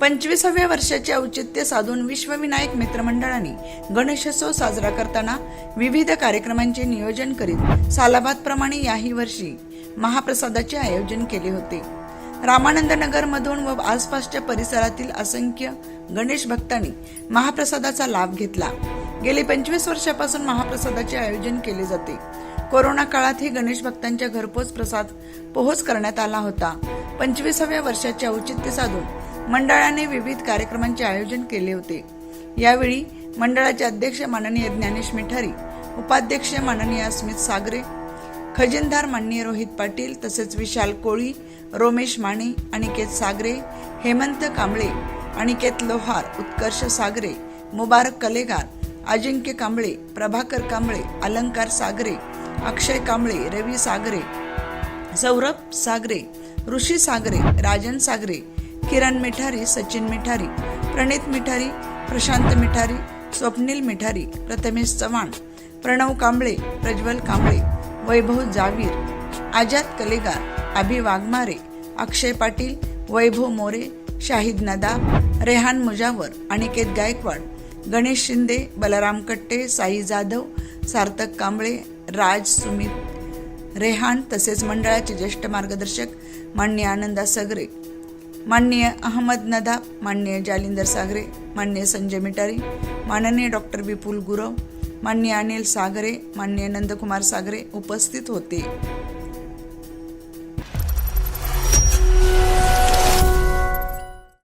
पंचवीसाव्या वर्षाचे औचित्य साधून विश्वविनायक मित्रमंडळाने गणेशोत्सव साजरा करताना विविध कार्यक्रमांचे नियोजन करीत सालाबादप्रमाणे याही वर्षी महाप्रसादाचे आयोजन केले होते. रामानंद नगरमधून व आसपासच्या परिसरातील असंख्य गणेश भक्तांनी महाप्रसादाचा लाभ घेतला. गेली पंचवीस वर्षापासून महाप्रसादाचे आयोजन केले जाते. कोरोना काळातही गणेश भक्तांच्या घरपोच प्रसाद पोहोच करण्यात आला होता. पंचवीसाव्या वर्षाचे औचित्य साधून मंडळाने विविध कार्यक्रमांचे आयोजन केले होते. यावेळी मंडळाचे अध्यक्ष माननीय ज्ञानेश मिठारी उपाध्यक्ष माननीय अस्मित सागरे खजिनदार माननीय रोहित पाटील तसेच विशाल कोळी रोमेश माने अनिकेत सागरे हेमंत कांबळे अनिकेत लोहार उत्कर्ष सागरे मुबारक कलेगार अजिंक्य कांबळे प्रभाकर कांबळे अलंकार सागरे अक्षय कांबळे रवी सागरे सौरभ सागरे ऋषी सागरे राजन सागरे किरण मिठारी सचिन मिठारी प्रणित मिठारी प्रशांत मिठारी स्वप्नील मिठारी प्रथमेश चव्हाण प्रणव कांबळे प्रज्वल कांबळे वैभव जावीर आजाद कलेगार अभि वाघमारे अक्षय पाटील वैभव मोरे शाहिद नदाब रेहान मुजावर अनिकेत गायकवाड गणेश शिंदे बलराम कट्टे साई जाधव सार्थक कांबळे राज सुमित रेहान तसेच मंडळाचे ज्येष्ठ मार्गदर्शक मान्य आनंदा सगरे. माननीय अहमद नदाब माननीय जालिंदर सागरे माननीय संजय मिटारी माननीय डॉक्टर विपुल गुरव माननीय अनिल सागरे माननीय नंदकुमार सागरे उपस्थित होते.